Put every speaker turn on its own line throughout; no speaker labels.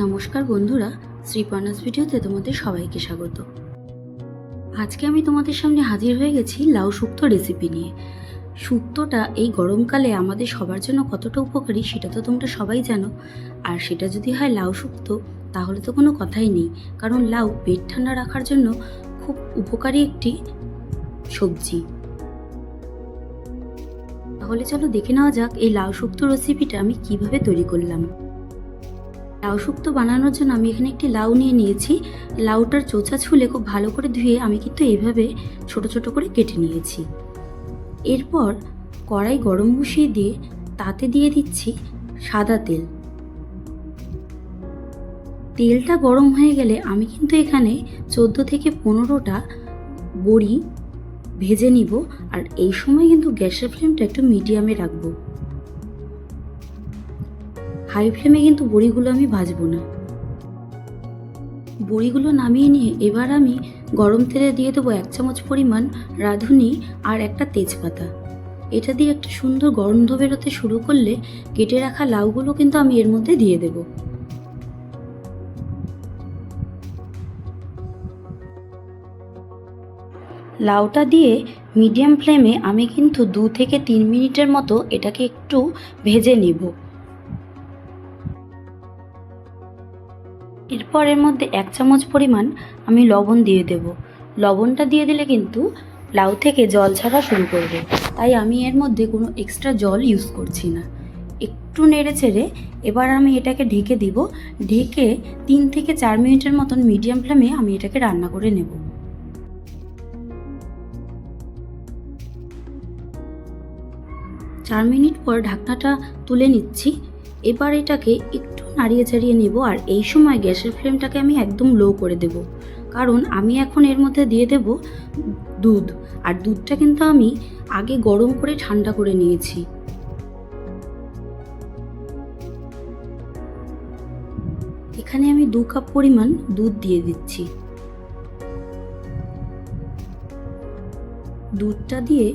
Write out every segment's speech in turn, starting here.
নমস্কার বন্ধুরা, শ্রীপর্ণাস ভিডিওতে তোমাদের সবাইকে স্বাগত। আজকে আমি তোমাদের সামনে হাজির হয়ে গেছি লাউ শুক্তো রেসিপি নিয়ে। শুক্তোটা এই গরমকালে আমাদের সবার জন্য কতটা উপকারী সেটা তো তোমরা সবাই জানো। আর সেটা যদি হয় লাউ শুক্তো, তাহলে তো কোনো কথাই নেই। কারণ লাউ পেট ঠান্ডা রাখার জন্য খুব উপকারী একটি সবজি। তাহলে চলো দেখে নেওয়া যাক এই লাউ শুক্তো রেসিপিটা আমি কীভাবে তৈরি করলাম। লাউ শুক্তো বানানোর জন্য আমি এখানে একটি লাউ নিয়ে নিয়েছি। লাউটার চোচা ছুলে খুব ভালো করে ধুয়ে আমি কিন্তু এইভাবে ছোট ছোট করে কেটে নিয়েছি। এরপর কড়াই গরম বসিয়ে দিয়ে তাতে দিয়ে দিচ্ছি সাদা তেল। তেলটা গরম হয়ে গেলে আমি কিন্তু এখানে চোদ্দ থেকে পনেরোটা বড়ি ভেজে নিব। আর এই সময় কিন্তু গ্যাসের ফ্লেমটা একটু মিডিয়ামে রাখব। হাই ফ্লেমে কিন্তু বড়িগুলো আমি ভাজবো না। বড়িগুলো নামিয়ে নিয়ে এবার আমি গরম তেলে দিয়ে দেবো এক চামচ পরিমাণ রাঁধুনি আর একটা তেজপাতা। এটা দিয়ে একটা সুন্দর গন্ধ বেরোতে শুরু করলে কেটে রাখা লাউগুলো কিন্তু আমি এর মধ্যে দিয়ে দেব। লাউটা দিয়ে মিডিয়াম ফ্লেমে আমি কিন্তু দু থেকে তিন মিনিটের মতো এটাকে একটু ভেজে নিব। এরপর এর মধ্যে এক চামচ পরিমাণ আমি লবণ দিয়ে দেব। লবণটা দিয়ে দিলে কিন্তু লাউ থেকে জল ছাড়া শুরু করবে। তাই আমি এর মধ্যে কোনো এক্সট্রা জল ইউজ করছি না। একটু নেড়ে চেড়ে এবার আমি এটাকে ঢেকে দিব। ঢেকে তিন থেকে চার মিনিটের মতন মিডিয়াম ফ্লেমে আমি এটাকে রান্না করে নেব। চার মিনিট পর ঢাকনাটা তুলে নিচ্ছি। এবার এটাকে একটু নাড়িয়ে চাড়িয়ে নেব, আর এই সময় গ্যাসের ফ্লেমটাকে আমি একদম লো করে দেব। কারণ আমি এখন এর মধ্যে দিয়ে দেব দুধ, আর দুধটা কিন্তু আমি আগে গরম করে ঠান্ডা করে নিয়েছি। এখানে আমি দু কাপ পরিমাণ দুধ দিয়ে দিচ্ছি। দুধটা দিয়ে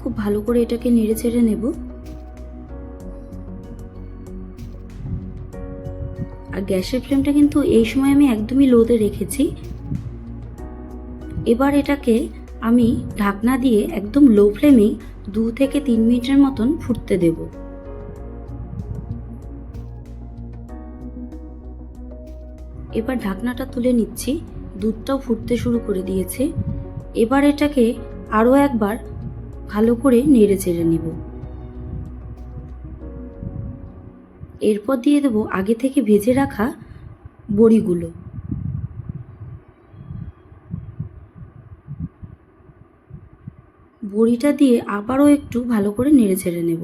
খুব ভালো করে এটাকে নেড়ে চেড়ে নেব। গ্যাসের ফ্লেমটা কিন্তু এই সময় আমি একদমই লোতে রেখেছি। এবার এটাকে আমি ঢাকনা দিয়ে একদম লো ফ্লেমে দু থেকে তিন মিনিটের মতন ফুটতে দেব। এবার ঢাকনাটা তুলে নিচ্ছি, দুধটাও ফুটতে শুরু করে দিয়েছে। এবার এটাকে আরও একবার ভালো করে নেড়ে চেড়ে নেব। এরপর দিয়ে দেবো আগে থেকে ভেজে রাখা বড়িগুলো। বড়িটা দিয়ে আবারও একটু ভালো করে নেড়ে ছেড়ে নেব।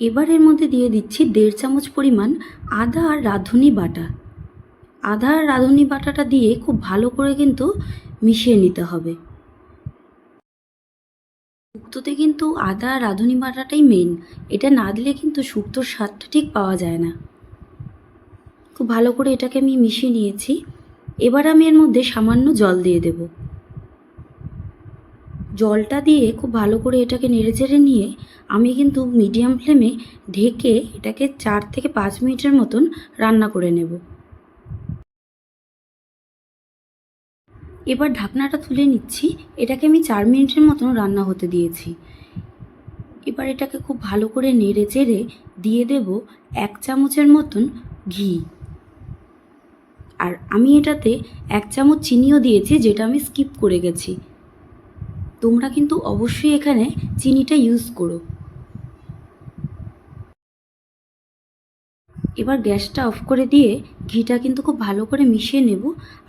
এবার এর মধ্যে দিয়ে দিচ্ছি দেড় চামচ পরিমাণ আদা আর রাঁধুনি বাটা। আদা আর রাঁধুনি বাটাটা দিয়ে খুব ভালো করে কিন্তু মিশিয়ে নিতে হবে। শুক্তোতে কিন্তু আদা আর রাঁধুনি বাটাটাই মেন এটা না দিলে কিন্তু শুক্তোর স্বাদটা ঠিক পাওয়া যায় না। খুব ভালো করে এটাকে আমি মিশিয়ে নিয়েছি। এবার আমি এর মধ্যে সামান্য জল দিয়ে দেব। জলটা দিয়ে খুব ভালো করে এটাকে নেড়ে চেড়ে নিয়ে আমি কিন্তু মিডিয়াম ফ্লেমে ঢেকে এটাকে চার থেকে পাঁচ মিনিটের মতন রান্না করে নেব। এবার ঢাকনাটা তুলে নিচ্ছি। এটাকে আমি চার মিনিটের মতন রান্না হতে দিয়েছি। এবার এটাকে খুব ভালো করে নেড়ে চেড়ে দিয়ে দেব এক চামচের মতন ঘি। আর আমি এটাতে এক চামচ চিনিও দিয়েছি, যেটা আমি স্কিপ করে গেছি। তোমরা কিন্তু অবশ্যই এখানে চিনিটা ইউজ করো। এবার গ্যাসটা অফ করে দিয়ে ঘিটা কিন্তু খুব ভালো করে মিশিয়ে নেব,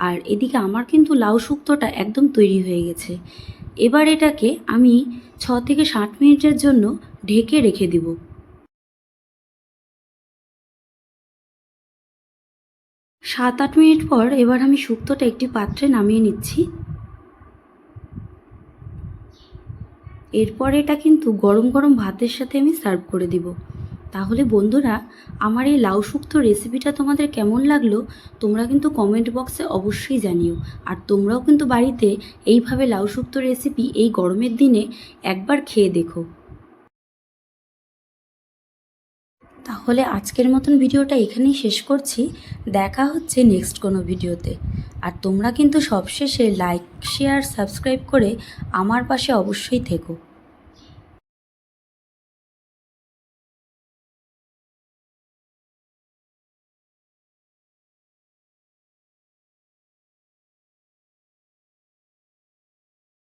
আর এদিকে আমার কিন্তু লাউ শুক্তোটা একদম তৈরি হয়ে গেছে। এবার এটাকে আমি ছ থেকে ষাট মিনিটের জন্য ঢেকে রেখে দিব। সাত আট মিনিট পর এবার আমি শুক্তোটা একটি পাত্রে নামিয়ে নিচ্ছি। এরপর এটা কিন্তু গরম গরম ভাতের সাথে আমি সার্ভ করে দিব। তাহলে বন্ধুরা, আমার এই লাউ শুক্তো রেসিপিটা তোমাদের কেমন লাগল, তোমরা কিন্তু কমেন্ট বক্সে অবশ্যই জানিও। আর তোমরাও কিন্তু বাড়িতে এইভাবে লাউ শুক্তো রেসিপি এই গরমের দিনে একবার খেয়ে দেখো। তাহলে আজকের মতন ভিডিওটা এখানেই শেষ করছি। দেখা হচ্ছে নেক্সট কোনো ভিডিওতে। আর তোমরা কিন্তু সবশেষে লাইক শেয়ার সাবস্ক্রাইব করে আমার পাশে অবশ্যই থেকো।